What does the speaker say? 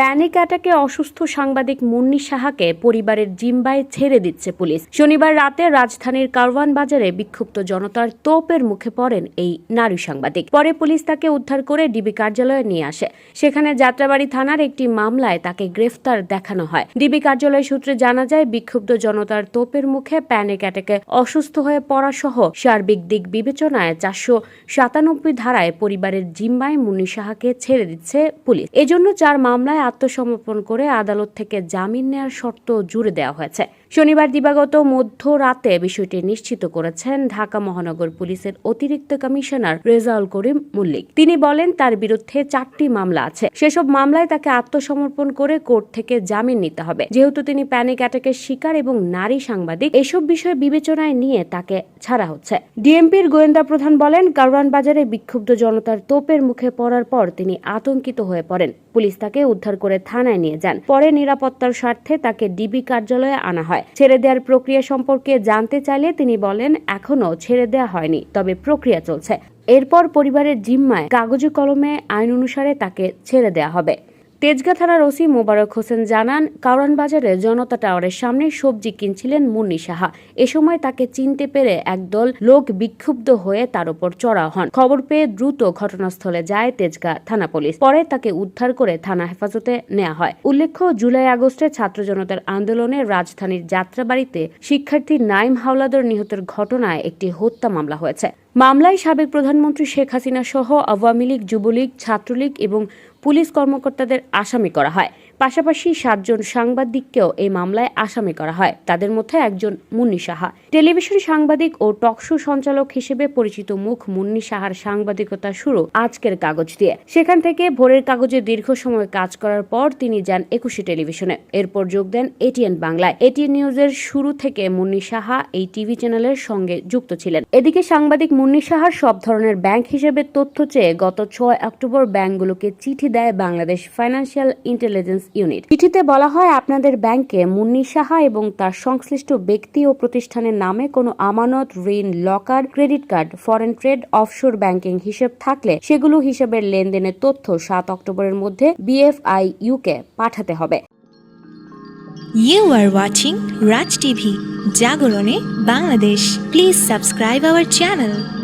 Panic অ্যাটাকে অসুস্থ সাংবাদিক মুন্নি সাহাকে পরিবারের জিম্বায় ছেড়ে দিচ্ছে পুলিশ। শনিবার রাতে রাজধানীর কারওয়ান বাজারে বিক্ষুব্ধ জনতার তোপের মুখে পড়েন এই নারী সাংবাদিক। পরে পুলিশ তাকে উদ্ধার করে ডিবি কার্যালয়ে নিয়ে আসে। সেখানে যাত্রাবাড়ি থানার একটি মামলায় তাকে গ্রেফতার দেখানো হয়। ডিবি কার্যালয় সূত্রে জানা যায়, বিক্ষুব্ধ জনতার তোপের মুখে প্যানিক অ্যাটাকে অসুস্থ হয়ে পড়া সহ সার্বিক দিক বিবেচনায় চারশো সাতানব্বই ধারায় পরিবারের জিম্বায় মুন্নি সাহাকে ছেড়ে দিচ্ছে পুলিশ। এজন্য চার মামলায় আত্মসমর্পণ করে আদালত থেকে জামিন নেওয়ার শর্ত জুড়ে দেওয়া হয়েছে। শনিবার দিবাগত মধ্যরাতে বিষয়টি নিশ্চিত করেছেন ঢাকা মহানগর পুলিশের অতিরিক্ত কমিশনার রেজাউল করিম মল্লিক। তিনি বলেন, তার বিরুদ্ধে চারটি মামলা আছে। সেসব মামলায় তাকে আত্মসমর্পণ করে কোর্ট থেকে জামিন নিতে হবে। যেহেতু তিনি প্যানিক অ্যাটাকের শিকার এবং নারী সাংবাদিক, এসব বিষয় বিবেচনায় নিয়ে তাকে ছাড়া হচ্ছে। ডিএমপির গোয়েন্দা প্রধান বলেন, কারওয়ান বাজারে বিক্ষুব্ধ জনতার তোপের মুখে পড়ার পর তিনি আতঙ্কিত হয়ে পড়েন। পুলিশ তাকে উদ্ধার করে থানায় নিয়ে যান। পরে নিরাপত্তার স্বার্থে তাকে ডিবি কার্যালয়ে আনা হয়। ছেড়ে দেওয়ার প্রক্রিয়া সম্পর্কে জানতে চাইলে তিনি বলেন, এখনও ছেড়ে দেওয়া হয়নি, তবে প্রক্রিয়া চলছে। এরপর পরিবারের জিম্মায় কাগজে কলমে আইন অনুসারে তাকে ছেড়ে দেওয়া হবে। তেজগাঁ থানার ওসি মোবারক হোসেন জানান কারওয়ান বাজারে জনতা টাওয়ারের সামনে সবজি কিনছিলেন মুন্নি সাহা। এ সময় তাকে চিনতে পেরে একদল লোক বিক্ষুব্ধ হয়ে তার উপর চড়া হন। খবর পেয়ে দ্রুত ঘটনাস্থলে যায় তেজগাঁ থানা পুলিশ। পরে তাকে উদ্ধার করে থানা হেফাজতে নেওয়া হয়। উল্লেখ্য, জুলাই আগস্টে ছাত্র জনতার আন্দোলনে রাজধানীর যাত্রাবাড়িতে শিক্ষার্থী নাইম হাওলাদার নিহতের ঘটনায় একটি হত্যা মামলা হয়েছে। মামলায় সাবেক প্রধানমন্ত্রী শেখ হাসিনা সহ আওয়ামী লীগ, যুবলীগ, ছাত্রলীগ এবং পুলিশ কর্মকর্তাদের আসামি করা হয়। পাশাপাশি সাতজন সাংবাদিককেও এই মামলায় আসামি করা হয়। তাদের মধ্যে একজন মুন্নি সাহা। টেলিভিশন সাংবাদিক ও টকশো সঞ্চালক হিসেবে পরিচিত মুখ মুন্নি সাহার সাংবাদিকতা শুরু আজকের কাগজ দিয়ে। সেখান থেকে ভোরের কাগজে দীর্ঘ সময় কাজ করার পর তিনি যান একুশে টেলিভিশনে। এরপর যোগ দেন এটিএন বাংলায়। এটিএন নিউজের শুরু থেকে মুন্নি সাহা এই টিভি চ্যানেলের সঙ্গে যুক্ত ছিলেন। এদিকে সাংবাদিক মুন্নি সাহার সব ধরনের ব্যাংক হিসেবে তথ্য চেয়ে গত ছয় অক্টোবর ব্যাংকগুলোকে চিঠি দেয় বাংলাদেশ ফাইন্যান্সিয়াল ইন্টেলিজেন্স ইউনিট চিঠিতে বলা হয় আপনাদের ব্যাংকে মুন্নি সাহা এবং তার সংশ্লিষ্ট ব্যক্তি ও প্রতিষ্ঠানের নামে কোনো আমানত ঋণ locker credit card foreign trade offshore banking হিসেব থাকলে সেগুলো হিসেবের লেনদেনের তথ্য সাত অক্টোবরের মধ্যে বিএফআই ইউকে পাঠাতে হবে You are watching Raj TV, Jagorone, Bangladesh. Please subscribe our channel.